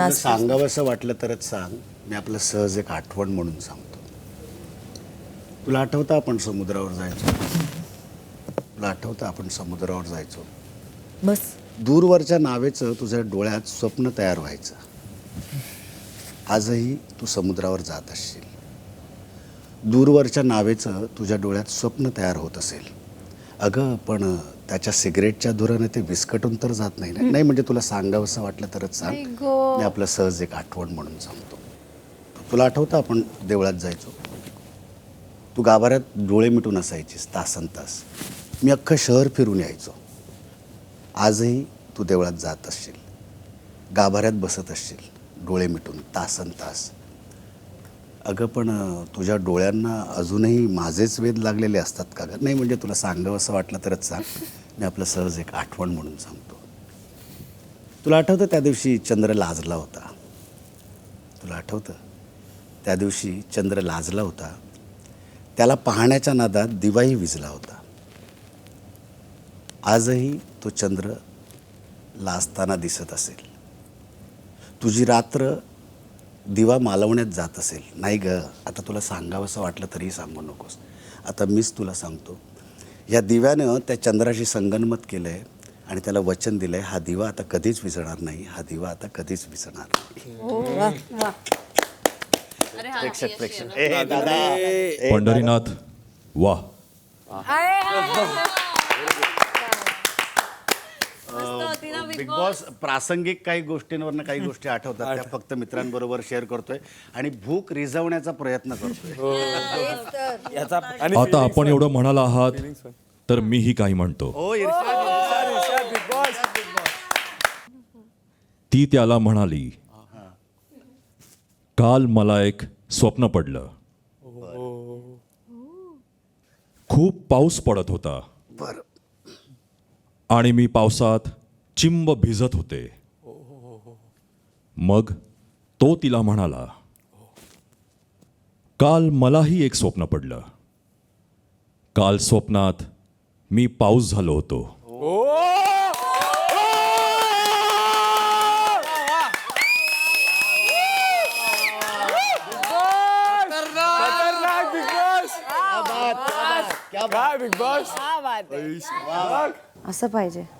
नाच सांगावंसं वाटलं तरच सांग. मी आपलं सहज एक आठवण म्हणून सांगतो. तुला आठवतं आपण समुद्रावर जायचो? तुला आठवतं आपण समुद्रावर जायचो? बस. दूरवरच्या नावेचं तुझ्या डोळ्यात स्वप्न तयार व्हायचं. आजही तू समुद्रावर जात असशील. दूरवरच्या नावेचं तुझ्या डोळ्यात स्वप्न तयार होत असेल. अगं पण त्याच्या सिगरेटच्या धुराने ते विस्कटून तर जात नाही ना? नाही म्हणजे तुला सांगावंसं वाटलं तरच सांग. मी आपलं सहज एक आठवण म्हणून सांगतो. तुला आठवतं आपण देवळात जायचो? तू गाभाऱ्यात डोळे मिटून असायचीस तासन तास. मी अख्खं शहर फिरून यायचो. आजही तू देवळात जात असशील. गाभाऱ्यात बसत असशील डोळे मिटून तासन तास. अगं पण तुझ्या डोळ्यांना अजूनही माझेच वेध लागलेले असतात का नाही म्हणजे तुला सांगावं असं वाटलं तरच सांग. मी आपलं सहज एक आठवण म्हणून सांगतो. तुला आठवतं त्या दिवशी चंद्र लाजला होता? तुला आठवतं? त्या दिवशी चंद्र लाजला होता. त्याला पाहण्याच्या नादात दिवाही विजला होता. आजही तो चंद्र लाजताना दिसत असेल. तुझी रात्र दिवा मालवण्यात जात असेल. नाही ग आता तुला सांगावंसं वाटलं तरीही सांगू नकोस. आता मीच तुला सांगतो. या दिव्यानं त्या चंद्राशी संगनमत केलं आहे आणि त्याला वचन दिलं आहे हा दिवा आता कधीच विझणार नाही हा दिवा आता कधीच विझणार नाही. प्रेक्षक प्रेक्षक. पंढरीनाथ वा. बिग बॉस प्रासंगिक काही गोष्टींवरनं काही गोष्टी आठवतात. त्या फक्त मित्रांबरोबर शेअर करतोय आणि भूक रिझवण्याचा प्रयत्न करतोय. याचा आणि आता आपण एवढं म्हणाला आहात तर मीही काही म्हणतो. हो बॉस ती त्याला म्हणाली काल मला एक स्वप्न पडलं. खूप पाऊस पडत होता. बरं. आणि मी पावसात चिंब भिजत होते. मग तो तिला म्हणाला काल मलाही एक स्वप्न पडलं. काल स्वप्नात मी पाऊस झालो होतो. असं पाहिजे.